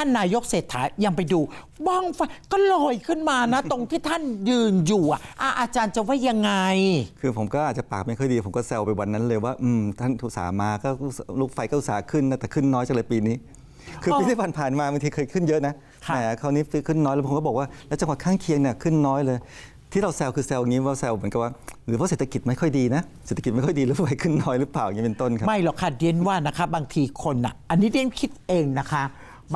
ท่านนายกเศรษฐายังไปดูบ้องไฟก็ลอยขึ้นมานะ ตรงที่ท่านยืนอยู่อะอะอาจารย์จะว่ายังไง คือผมก็อาจจะปากไม่ค่อยดี ผมก็แซวไปวันนั้นเลยว่าอืมท่านทุสาห์มาก็ลูกไฟก็อุตสาห์ขึ้นนะแต่ขึ้นน้อยจังเลยปีนี้ คือปีที่ผ่านๆมาบางทีเคยขึ้นเยอะนะค่ะแหมคราวนี้ขึ้นน้อยแล้วผมก็บอกว่าแล้วจังหวัดข้างเคียงเนี่ยขึ้นน้อยเลย ที่เราแซวคือแซวอย่างนี้ว่าแซวเหมือนกับว่าหรือว่าเศรษฐกิจไม่ค่อยดีนะเศรษฐกิจไม่ค่อยดีหรือไฟขึ้นน้อยหรือเปล่าอย่างนี้เป็นต้นครับ ไม่หรอกค่ะเดียนว่านะคะ บางทีคนอะ อันนี้เดียนคิดเองนะคะ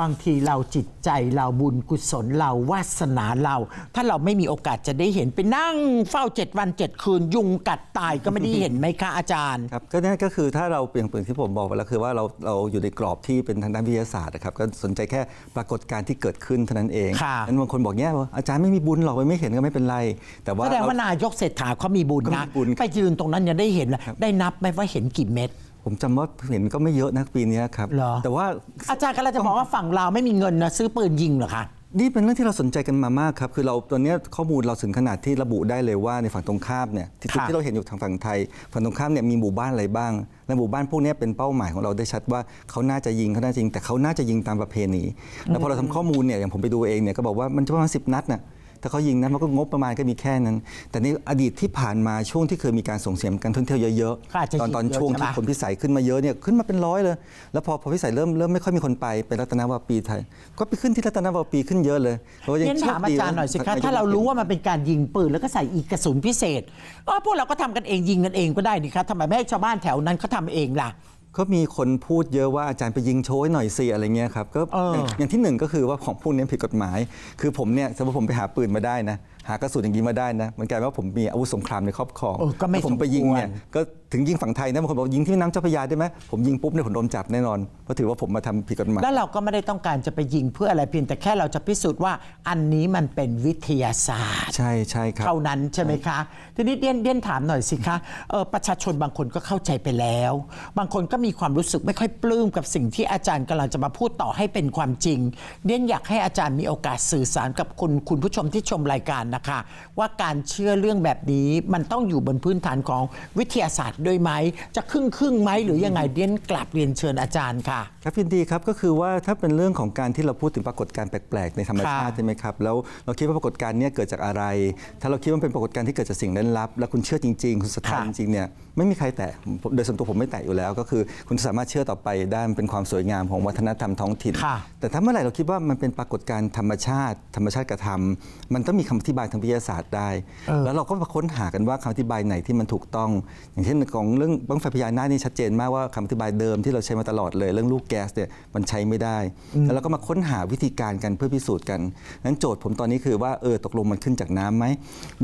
บางทีเราจิตใจเราบุญกุศลเราวาสนาเรา ถ้าเราไม่มีโอกาสจะได้เห็นไปนั่งเฝ้าเจ็ดวันเจ็ดคืน ยุงกัดตายก็ไม่ได้เห็นไหมคะอาจารย์ ครับก็นั่นก็คือถ้าเราเปลี่ยนเปลี่ยนที่ผมบอกไปแล้วคือว่าเราเราอยู่ในกรอบที่เป็นทางด้านวิทยาศาสตร์นะครับก็สนใจแค่ปรากฏการณ์ที่เกิดขึ้นเท่านั้นเองค่ะ นั้นบางคนบอกเนี่ยว่าอาจารย์ไม่มีบุญหรอกไม่เห็นก็ไม่เป็นไร แต่ว่าแสดงเราว่านายกเศรษฐาเขามีบุญก็นะมีบุญครับ ไปยืนตรงนั้นยังได้เห็นเลยได้นับไหมว่าเห็นกี่เม็ด ผมจำว่าเห็นก็ไม่เยอะนะปีนี้ครับ เหรอ แต่ว่าอาจารย์กำลังจะบอกว่าฝั่งเราวไม่มีเงินนะซื้อปืนยิงเหรอคะ นี่เป็นเรื่องที่เราสนใจกันมามากครับ คือเราตอนนี้ข้อมูลเราถึงขนาดที่ระบุได้เลยว่าในฝั่งตรงข้ามเนี่ยที่ค่ะ ที่เราเห็นอยู่ทางฝั่งไทย ฝั่งตรงข้ามเนี่ยมีหมู่บ้านอะไรบ้าง และหมู่บ้านพวกนี้เป็นเป้าหมายของเราได้ชัดว่าเขาน่าจะยิงเขาน่าจะยิง แต่เขาน่าจะยิงตามประเพณี แล้วพอเราทำข้อมูลเนี่ยอย่างผมไปดูเองเนี่ยก็บอกว่ามันจะประมาณสินัดน่ะ ถ้าเขายิงนั้นมันก็งบประมาณก็มีแค่นั้น แต่ในอดีตที่ผ่านมาช่วงที่เคยมีการส่งเสริมการท่องเที่ยวเยอะก็อาจจะๆ ตอนตอนยิงเยอะช่วงใช่ที่ปะ คนพิสัยขึ้นมาเยอะเนี่ยขึ้นมาเป็นร้อยเลย แล้วพอพอพิสัยเริ่มเริ่มไม่ค่อยมีคนไปเป็นรัตนวาปีไทย ก็ไปขึ้นที่รัตนวาปีขึ้นเยอะเลยเพราะว่ายังเรียนโชถาคมอาดีจารย์หน่อยสิคะนยกถ้าเรารู้ว่ามันเป็นการยิงปืนแล้วก็ใส่อีกกระสุนพิเศษเออพวกเราก็ทำกันเองยิงกันเองก็ได้นี่คะทำไมไม่ให้ชาวบ้านแถวนั้นเขาทำเองล่ะ ก็มีคนพูดเยอะว่าอาจารย์ไปยิงโชยหน่อยสิอะไรเงี้ยครับก็เออออย่างอย่างที่หนึ่งก็คือว่าของพวกนี้ผิดกฎหมาย คือผมเนี่ยสมมติผมไปหาปืนมาได้นะหากระสุนอย่างนี้มาได้นะมันกลายเป็นว่าผมมีอาวุธสงครามในครอบครองเออก็ไม่ถ้าผมไปยิงเนี่ยสมควร ก็ ถึงยิงฝั่งไทยนะบางคนบอกยิงที่แม่น้ำเจ้าพระยาได้ไหมผมยิงปุ๊บเนี่ยผมโดนจับแน่นอนเพราะถือว่าผมมาทำผิดกฎหมาย แล้วเราก็ไม่ได้ต้องการจะไปยิงเพื่ออะไรเพียงแต่แค่เราจะพิสูจน์ว่าอันนี้มันเป็นวิทยาศาสตร์ ใช่ใช่ครับ เท่านั้นใช่ไหมคะ ทีนี้เดียนเดียนถามหน่อยสิคะเออประชาชนบางคนก็เข้าใจไปแล้ว บางคนก็มีความรู้สึกไม่ค่อยปลื้มกับสิ่งที่อาจารย์กำลังจะมาพูดต่อให้เป็นความจริง เดียนอยากให้อาจารย์มีโอกาสสื่อสารกับคุณคุณผู้ชมที่ชมรายการนะคะ ว่าการเชื่อเรื่องแบบนี้มันต้องอยู่บนพื้นฐานของวิทยาศาสตร์ด้วยไหม จะครึ่งครึ่งๆไหมหรือยังไงเดียนกลับเรียนเชิญอาจารย์ค่ะ ครับยินดีครับก็คือว่าถ้าเป็นเรื่องของการที่เราพูดถึงปรากฏการณ์แปลกๆในธรรมชาติค่ะใช่ไหมครับแล้วเราคิดว่าปรากฏการณ์เนี้เกิดจากอะไร ถ้าเราคิดว่ามันเป็นปรากฏการณ์ที่เกิดจากสิ่งลึกลับ แล้วคุณเชื่อจริงๆ คุณศรัทธาค่ะจริงๆเนี่ยไม่มีใครแตะผมโดยส่วนตัวผมไม่แตะอยู่แล้ว ก็คือคุณสามารถเชื่อต่อไปได้มันเป็นความสวยงามของวัฒนธรรมท้องถิ่นค่ะแต่ถ้าเมื่อไหร่เราคิดว่ามันเป็นปรากฏการณ์ธรรมชาติ ธรรมชาติกระทำมันต้องมีคำอธิบายทางวิทยาศาสตร์ได้เออแล้วเราก็มาค้นหากันว่าคำอธิบายไหนที่มันถูกต้อง อย่างเช่นของเรื่องบั้งไฟพญานาคนี่ชัดเจนมากว่าคำอธิบายเดิมที่เราใช้มาตลอดเลย เรื่องลูกแก๊สเนี่ยมันใช้ไม่ได้ แล้วเราก็มาค้นหาวิธีการกันเพื่อพิสูจน์กันนั้นโจทย์ผมตอนนี้คือว่าเออตกลงมันขึ้นจากน้ำไหม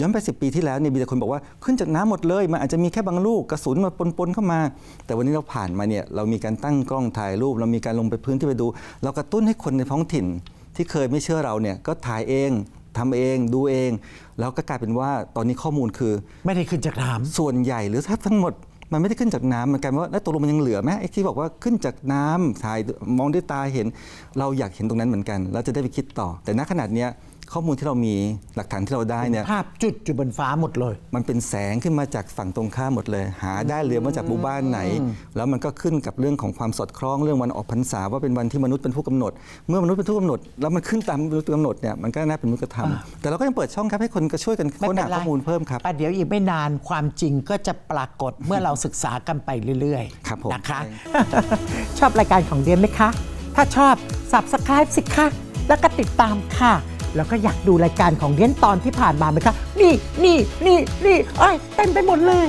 ย้อนไป 10 ปีที่แล้วเนี่ยมีแต่คนบอกว่าขึ้นจากน้ำหมดเลยมันอาจจะมีแค่บางลูกกระสุนมาปนๆเข้ามา แต่วันนี้เราผ่านมาเนี่ยเรามีการตั้งกล้องถ่ายรูป เรามีการลงไปพื้นที่ไปดู เรากระตุ้นให้คนในท้องถิ่นที่เคยไม่เชื่อเราเนี่ยก็ถ่ายเอง ทำเองดูเอง แล้วก็กลายเป็นว่าตอนนี้ข้อมูลคือ ไม่ได้ขึ้นจากน้ำ ส่วนใหญ่หรือถ้าทั้งหมด มันไม่ได้ขึ้นจากน้ำมันกลายเป็นว่าแล้วตกลงมันยังเหลือไหมไอ้ที่บอกว่าขึ้นจากน้ำถ่ายมองด้วยตาเห็น เราอยากเห็นตรงนั้นเหมือนกันเราจะได้ไปคิดต่อ แต่ณขนาดเนี้ย ข้อมูลที่เรามีหลักฐานที่เราได้เนี่ยภาพจุดอยู่บนฟ้าหมดเลย มันเป็นแสงขึ้นมาจากฝั่งตรงข้ามหมดเลย หาได้เลยมาจากหมู่บ้านไหน แล้วมันก็ขึ้นกับเรื่องของความสอดคล้องเรื่องวันออกพรรษาว่าเป็นวันที่มนุษย์เป็นผู้กำหนด เมื่อมนุษย์เป็นผู้กำหนด แล้วมันขึ้นตามมนุษย์กำหนดเนี่ยมันก็น่าเป็นมนุษย์ธรรมแต่เราก็ยังเปิดช่องครับให้คนก็ช่วยกันไม่ค้นเป็นหาไรข้อมูลเพิ่มครับประเดี๋ยวอีกไม่นานความจริงก็จะปรากฏเมื่อเราศึกษากันไปเรื่อยครับผมๆนะคะใช่ชอบรายการของเดียนไหมคะ ถ้าชอบ subscribe สิคะ แล้วก็ติดตามค่ะ แล้วก็อยากดูรายการของเดียนตอนที่ผ่านมาไหมคะ นี่นี่นี่นี่ไอ้ยเต็มไปหมดเลย